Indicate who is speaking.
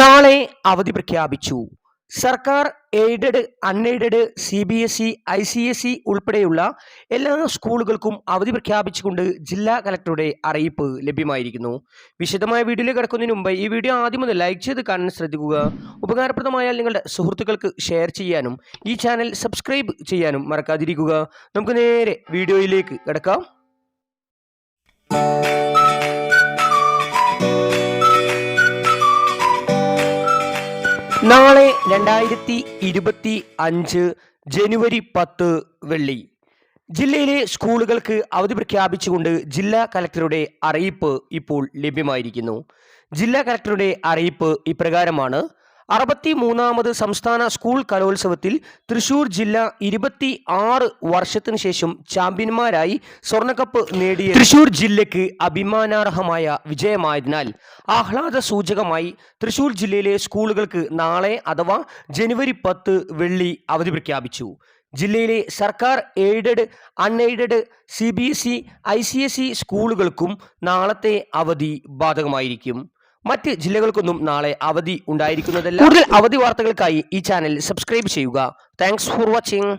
Speaker 1: നാളെ അവധി പ്രഖ്യാപിച്ചു. സർക്കാർ aided unaided C B S E I C S E ഉൾപ്പെടെയുള്ള എല്ലാ സ്കൂളുകൾക്കും അവധി പ്രഖ്യാപിച്ചുകൊണ്ട് ജില്ലാ കലക്ടറുടെ അറിയിപ്പ് ലഭ്യമായിരിക്കുന്നു. വിശദമായ വീഡിയോയിൽ കിടക്കുന്നതിന് മുമ്പ് ഈ വീഡിയോ ആദ്യം മുതൽ ലൈക്ക് ചെയ്ത് കാണാൻ ശ്രദ്ധിക്കുക. ഉപകാരപ്രദമായാൽ നിങ്ങളുടെ സുഹൃത്തുക്കൾക്ക് ഷെയർ ചെയ്യാനും ഈ ചാനൽ സബ്സ്ക്രൈബ് ചെയ്യാനും മറക്കാതിരിക്കുക. നമുക്ക് നേരെ വീഡിയോയിലേക്ക് കിടക്കാം. നാളെ രണ്ടായിരത്തി ഇരുപത്തി അഞ്ച് ജനുവരി പത്ത് വെള്ളി. ജില്ലയിലെ സ്കൂളുകൾക്ക് അവധി പ്രഖ്യാപിച്ചുകൊണ്ട് ജില്ലാ കലക്ടറുടെ അറിയിപ്പ് ഇപ്പോൾ ലഭ്യമായിരിക്കുന്നു. ജില്ലാ കലക്ടറുടെ അറിയിപ്പ് ഇപ്രകാരമാണ്. അറുപത്തി മൂന്നാമത് സംസ്ഥാന സ്കൂൾ കലോത്സവത്തിൽ തൃശൂർ ജില്ല ഇരുപത്തി ആറ് വർഷത്തിനു ശേഷം ചാമ്പ്യന്മാരായി സ്വർണക്കപ്പ് നേടിയ തൃശൂർ ജില്ലയ്ക്ക് അഭിമാനാർഹമായ വിജയമായതിനാൽ ആഹ്ലാദ സൂചകമായി തൃശൂർ ജില്ലയിലെ സ്കൂളുകൾക്ക് നാളെ അഥവാ ജനുവരി പത്ത് വെള്ളി അവധി പ്രഖ്യാപിച്ചു. ജില്ലയിലെ സർക്കാർ aided unaided C B S E I C S E സ്കൂളുകൾക്കും നാളത്തെ അവധി ബാധകമായിരിക്കും. മറ്റ് ജില്ലകൾക്കൊന്നും നാളെ അവധി ഉണ്ടായിരിക്കുന്നതല്ല. കൂടുതൽ അവധി വാർത്തകൾക്കായി ഈ ചാനൽ സബ്സ്ക്രൈബ് ചെയ്യുക. Thanks for watching